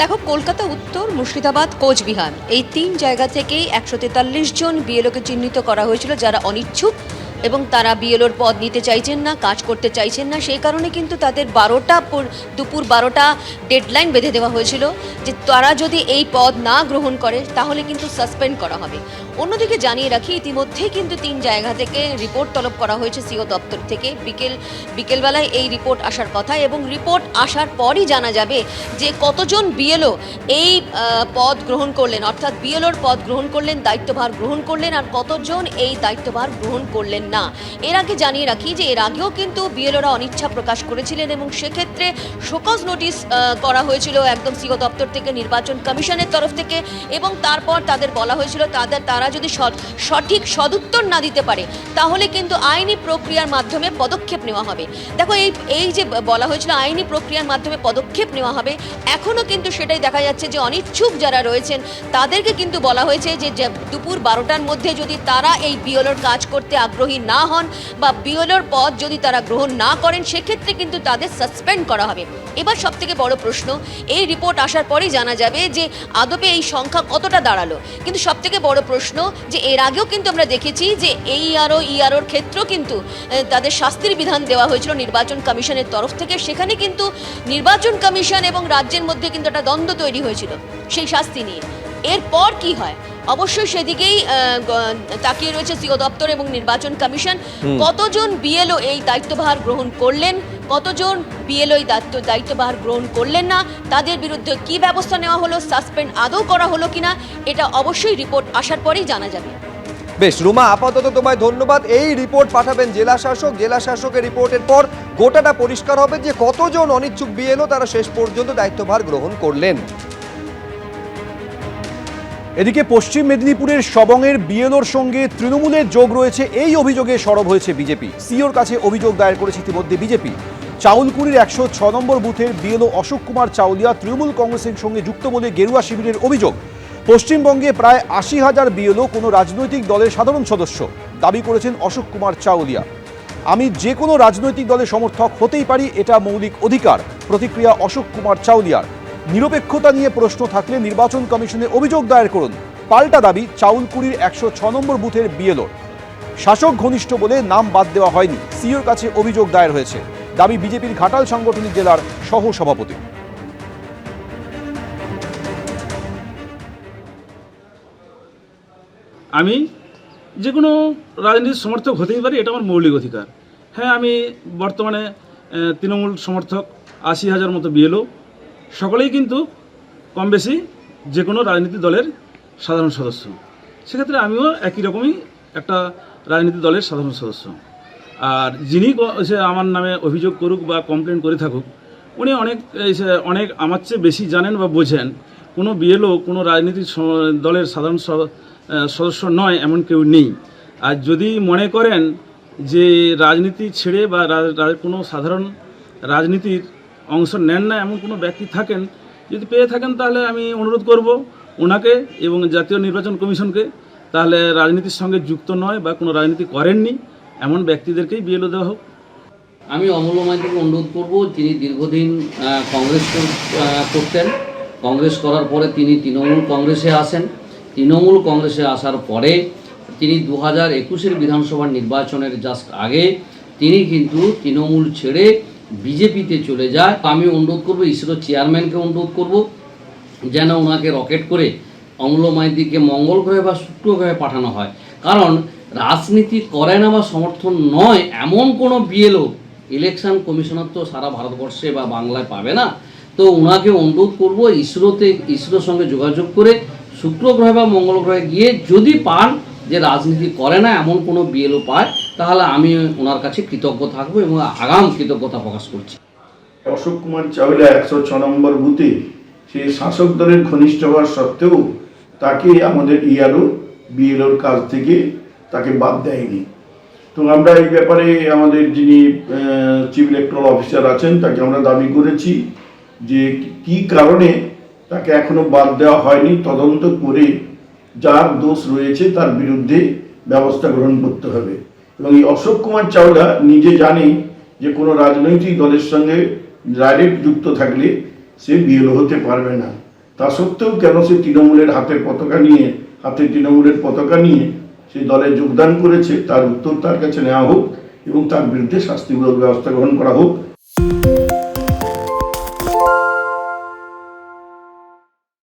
দেখো, কলকাতা, উত্তর, মুর্শিদাবাদ, কোচবিহার। এই তিন জায়গা থেকেই একশো তেতাল্লিশ জন বিএলওকে চিহ্নিত করা হয়েছিল যারা অনিচ্ছুক এবং তারা বিএলওর পদ নিতে চাইছেন না, কাজ করতে চাইছেন না, সেই কারণে কিন্তু তাদের বারোটা দুপুর বারোটা ডেডলাইন বেঁধে দেওয়া হয়েছিল যে তারা যদি এই পদ না গ্রহণ করে, তাহলে কিন্তু সাসপেন্ড করা হবে। অন্যদিকে জানিয়ে রাখি, ইতিমধ্যেই কিন্তু তিন জায়গা থেকে রিপোর্ট তলব করা হয়েছে সিও দপ্তর থেকে। বিকেল, বিকেলবেলায় এই রিপোর্ট আসার কথা এবং রিপোর্ট আসার পরই জানা যাবে যে কতজন বিএলও এই পদ গ্রহণ করলেন, অর্থাৎ বিএলওর পদ গ্রহণ করলেন, দায়িত্বভার গ্রহণ করলেন, আর কতজন এই দায়িত্বভার গ্রহণ করলেন না। এর আগে জানিয়ে রাখি যে এর আগেও কিন্তু বিএলওরা অনিচ্ছা প্রকাশ করেছিলেন এবং সেক্ষেত্রে শোকজ নোটিশ করা হয়েছিল একদম সিও দপ্তর থেকে, নির্বাচন কমিশনের তরফ থেকে এবং তারপর তাদের বলা হয়েছিল তাদের, তারা যদি সঠিক সদুত্তর না দিতে পারে, তাহলে কিন্তু আইনি প্রক্রিয়ার মাধ্যমে পদক্ষেপ নেওয়া হবে। দেখো, এই এই যে বলা হয়েছিল আইনি প্রক্রিয়ার মাধ্যমে পদক্ষেপ নেওয়া হবে এখনও কিন্তু সেটাই দেখা যাচ্ছে যে অনিচ্ছুক যারা রয়েছেন, তাদেরকে কিন্তু বলা হয়েছে যে দুপুর বারোটার মধ্যে যদি তারা এই বিওলোর কাজ করতে আগ্রহী না হন বা বিওলোর পদ যদি তারা গ্রহণ না করেন, সেক্ষেত্রে কিন্তু তাদের সাসপেন্ড করা হবে। এবার সব থেকে বড় প্রশ্ন, এই রিপোর্ট আসার পরেই জানা যাবে যে আদপে এই সংখ্যা কতটা দাঁড়াল। কিন্তু সব থেকে বড় প্রশ্ন যে এর আগেও কিন্তু আমরা দেখেছি যে এই আরও ইআরওর ক্ষেত্রেও কিন্তু তাদের শাস্তির বিধান দেওয়া হয়েছিল নির্বাচন কমিশনের তরফ থেকে। সেখানে কিন্তু নির্বাচন কমিশন এবং রাজ্যের মধ্যে কিন্তু একটা দ্বন্দ্ব তৈরি হয়েছিল সেই শাস্তি নিয়ে। এরপর কি হয়? অবশ্যই সেদিকেই তাকিয়ে রয়েছে সিও দপ্তর এবং নির্বাচন কমিশন। কতজন বিএলও এই দায়িত্বভার গ্রহণ করলেন? কতজন বিএলও এই দায়িত্ব দায়িত্বভার গ্রহণ করলেন না? তাদের বিরুদ্ধে কি ব্যবস্থা নেওয়া হলো সাসপেন্ড আদৌ করা হলো কিনা? এটা অবশ্যই রিপোর্ট আসার পরেই জানা যাবে। বেশ রুমা আপাতত তোমায় ধন্যবাদ। এই রিপোর্ট পাঠাবেন জেলা শাসক। জেলা শাসকের রিপোর্টের পর গোটাটা পরিষ্কার হবে যে কতজন অনিচ্ছুক বিএলও তারা শেষ পর্যন্ত দায়িত্বভার গ্রহণ করলেন। এদিকে পশ্চিম মেদিনীপুরের সবংয়ের বিএলওর সঙ্গে তৃণমূলের যোগ রয়েছে। এই অভিযোগে সরব হয়েছে বিজেপি। সিওর কাছে অভিযোগ দায়ের করেছে ইতিমধ্যে বিজেপি। চাউলকুড়ির একশো ছ নম্বর বুথের বিএলও অশোক কুমার চাউলিয়া তৃণমূল কংগ্রেসের সঙ্গে যুক্ত বলে গেরুয়া শিবিরের অভিযোগ। পশ্চিমবঙ্গে প্রায় আশি হাজার বিএলও কোনো রাজনৈতিক দলের সাধারণ সদস্য, দাবি করেছেন অশোক কুমার চাউলিয়া। আমি যে কোনো রাজনৈতিক দলের সমর্থক হতেই পারি, এটা মৌলিক অধিকার, প্রতিক্রিয়া অশোক কুমার চাউলিয়ার। নিরপেক্ষতা নিয়ে প্রশ্ন থাকলে নির্বাচন কমিশনে অভিযোগ দায়ের করুন। পাল্টা দাবি চাউলকুড়ির একশো ছ নম্বর বুথের বিএলওর শাসক ঘনিষ্ঠ বলে নাম বাদ দেওয়া হয়নি। সিওর কাছে অভিযোগ দায়ের হয়েছে। দাবি বিজেপির ঘাটাল সাংগঠনিক জেলার সহ সভাপতি আমি যে কোনো রাজনীতির সমর্থক হতেই পারি, এটা আমার মৌলিক অধিকার। হ্যাঁ আমি বর্তমানে তৃণমূল সমর্থক আশি হাজার মতো বিএলও। সকলেই কিন্তু কম বেশি যে কোনো রাজনীতি দলের সাধারণ সদস্য। সেক্ষেত্রে আমিও একই রকমই একটা রাজনীতি দলের সাধারণ সদস্য। আর যিনি সে আমার নামে অভিযোগ করুক বা কমপ্লেন করে থাকুক, উনি অনেক অনেক আমার চেয়ে বেশি জানেন বা বোঝেন। কোনো বিএলও কোনো রাজনীতি দলের সাধারণ সদস্য নয়, এমন কেউ নেই। আর যদি মনে করেন যে রাজনীতি ছেড়ে বা কোনো সাধারণ রাজনীতির অংশ নেন না এমন কোনো ব্যক্তি থাকেন, যদি পেয়ে থাকেন তাহলে আমি অনুরোধ করব ওনাকে এবং জাতীয় নির্বাচন কমিশনকে, তাহলে রাজনীতির সঙ্গে যুক্ত নয় বা কোনো রাজনীতি করেননি, এমন ব্যক্তিদেরকেই বিএলও দেওয়া হোক। আমি অমূল্য মাইতিকে অনুরোধ করব, তিনি দীর্ঘদিন কংগ্রেস করতেন। কংগ্রেস করার পরে তিনি তৃণমূল কংগ্রেসে আসেন। তৃণমূল কংগ্রেসে আসার পরে তিনি দু হাজার একুশের বিধানসভার নির্বাচনের জাস্ট আগে, তিনি কিন্তু তৃণমূল ছেড়ে বিজেপিতে চলে যায় আমি অনুরোধ করব ইসরো চেয়ারম্যানকে অনুরোধ করব, যেন ওনাকে রকেট করে অম্ল মাইতিকে মঙ্গল গ্রহে বা শুক্র গ্রহে পাঠানো হয়। কারণ, রাজনীতি করে না বা সমর্থন নয়, এমন কোনো বিএলও ইলেকশন কমিশনার তো সারা ভারতবর্ষে বা বাংলায় পাবে না। তো ওনাকে অনুরোধ করব ইসরোতে ইসরোর সঙ্গে যোগাযোগ করে শুক্র গ্রহে বা মঙ্গল গ্রহে গিয়ে যদি পান যে রাজনীতি করে না এমন কোনো বিএলও পায়, তাহলে আমি ওনার কাছে কৃতজ্ঞ থাকব এবং আগাম কৃতজ্ঞতা প্রকাশ করছি। অশোক কুমার চাওলা একশো ছ নম্বর বুথে, সে শাসক দলের ঘনিষ্ঠ হওয়ার সত্ত্বেও তাকে আমাদের ইয়ারও বিএলওর কাজ থেকে তাকে বাদ দেয়নি। তো আমরা এই ব্যাপারে আমাদের যিনি চিফ ইলেকট্রাল অফিসার আছেন, তাকে আমরা দাবি করেছি যে কি কারণে তাকে এখনও বাদ দেওয়া হয়নি, তদন্ত করে যার দোষ রয়েছে তার বিরুদ্ধে ব্যবস্থা গ্রহণ করতে হবে। এবং এই অশোক কুমার চাওলা নিজে জানে যে কোনো রাজনৈতিক দলের সঙ্গে ডাইরেক্ট যুক্ত থাকলে সে বিএলও হতে পারবে না। তা সত্ত্বেও কেন সে তৃণমূলের হাতের পতাকা নিয়ে, হাতে তৃণমূলের পতাকা নিয়ে সে দলে যোগদান করেছে? তার উত্তর তার কাছে নেওয়া হোক এবং তার বিরুদ্ধে শাস্তিমূলক ব্যবস্থা গ্রহণ করা হোক।